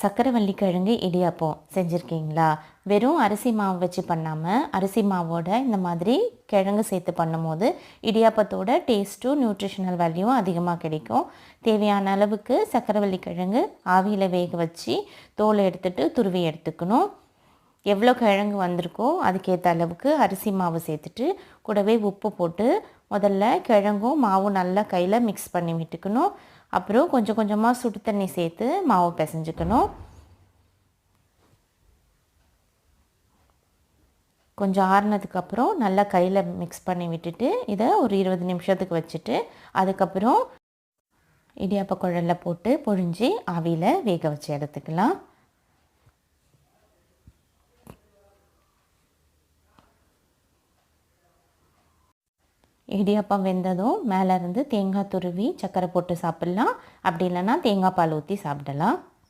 சக்கரவள்ளி கிழங்கு இடியாப்பம் செஞ்சுருக்கீங்களா? வெறும் அரிசி மாவு வச்சு பண்ணாமல் அரிசி மாவோட இந்த மாதிரி கிழங்கு சேர்த்து பண்ணும்போது இடியாப்பத்தோட டேஸ்ட்டும் நியூட்ரிஷனல் வேல்யூவும் அதிகமாக கிடைக்கும். தேவையான அளவுக்கு சக்கரவள்ளி கிழங்கு ஆவியில் வேக வச்சு தோலை எடுத்துகிட்டு துருவி எடுத்துக்கணும். எவ்வளோ கிழங்கு வந்திருக்கோ அதுக்கேற்ற அளவுக்கு அரிசி மாவு சேர்த்துட்டு கூடவே உப்பு போட்டு முதல்ல கிழங்கும் மாவும் நல்லா கையில் மிக்ஸ் பண்ணி விட்டுக்கணும். அப்புறம் கொஞ்சம் கொஞ்சமாக சுடு தண்ணி சேர்த்து மாவு பிசைஞ்சுக்கணும். கொஞ்சம் ஆறுனதுக்கப்புறம் நல்லா கையில் மிக்ஸ் பண்ணி விட்டுட்டு இதை ஒரு இருபது நிமிஷத்துக்கு வச்சுட்டு அதுக்கப்புறம் இடியாப்ப குழலில் போட்டு பொழிஞ்சு ஆவியில் வேக வச்சு எடுத்துக்கலாம். இடியாப்பம் வெந்ததும் மேலே இருந்து தேங்காய் துருவி சர்க்கரை போட்டு சாப்பிட்லாம். அப்படி இல்லைன்னா தேங்காய் பால் ஊற்றி சாப்பிடலாம்.